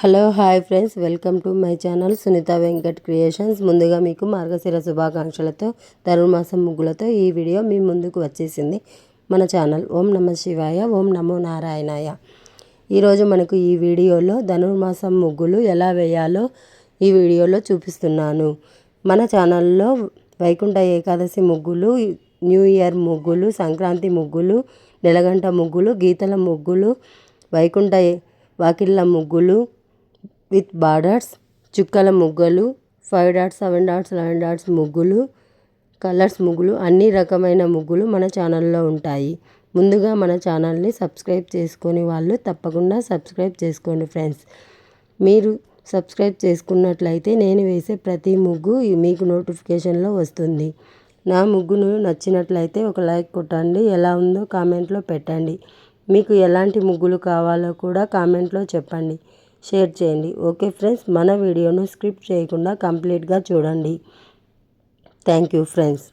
Hello hi friends. Welcome to my channel Sunitha Venkat creations. ముందుగా మీకు మార్గశిర శుభాకాంక్షలతో ధనుర్మాసం ముగ్గులతో ఈ video మీ ముందుకు వచ్చేసింది. మన ఛానల్ ఓం నమ శివాయ ఓం నమో నారాయణాయ. ఈరోజు మనకు ఈ వీడియోలో ధనుర్మాసం ముగ్గులు ఎలా వేయాలో ఈ వీడియోలో చూపిస్తున్నాను. మన ఛానల్లో వైకుంఠ ఏకాదశి ముగ్గులు న్యూ ఇయర్ ముగ్గులు సంక్రాంతి ముగ్గులు నెలగంట ముగ్గులు గీతల ముగ్గులు వైకుంఠ వాకిళ్ళ ముగ్గులు విత్ బార్డర్స్ చుక్కల ముగ్గులు five dots seven dots eleven dots ముగ్గులు కలర్స్ ముగ్గులు అన్ని రకమైన ముగ్గులు మన ఛానల్లో ఉంటాయి. ముందుగా మన ఛానల్ని సబ్స్క్రైబ్ చేసుకొని వాళ్ళు తప్పకుండా సబ్స్క్రైబ్ చేసుకోండి ఫ్రెండ్స్. మీరు సబ్స్క్రైబ్ చేసుకున్నట్లయితే నేను వేసే ప్రతి ముగ్గు మీకు నోటిఫికేషన్లో వస్తుంది. నా ముగ్గును నచ్చినట్లయితే ఒక లైక్ కొట్టండి ఎలా ఉందో కామెంట్లో పెట్టండి. మీకు ఎలాంటి ముగ్గులు కావాలో కూడా కామెంట్లో చెప్పండి. షేర్ చేయండి. ఓకే ఫ్రెండ్స్ మన వీడియోను స్క్రిప్ట్ చేయకుండా కంప్లీట్గా చూడండి. Thank you friends.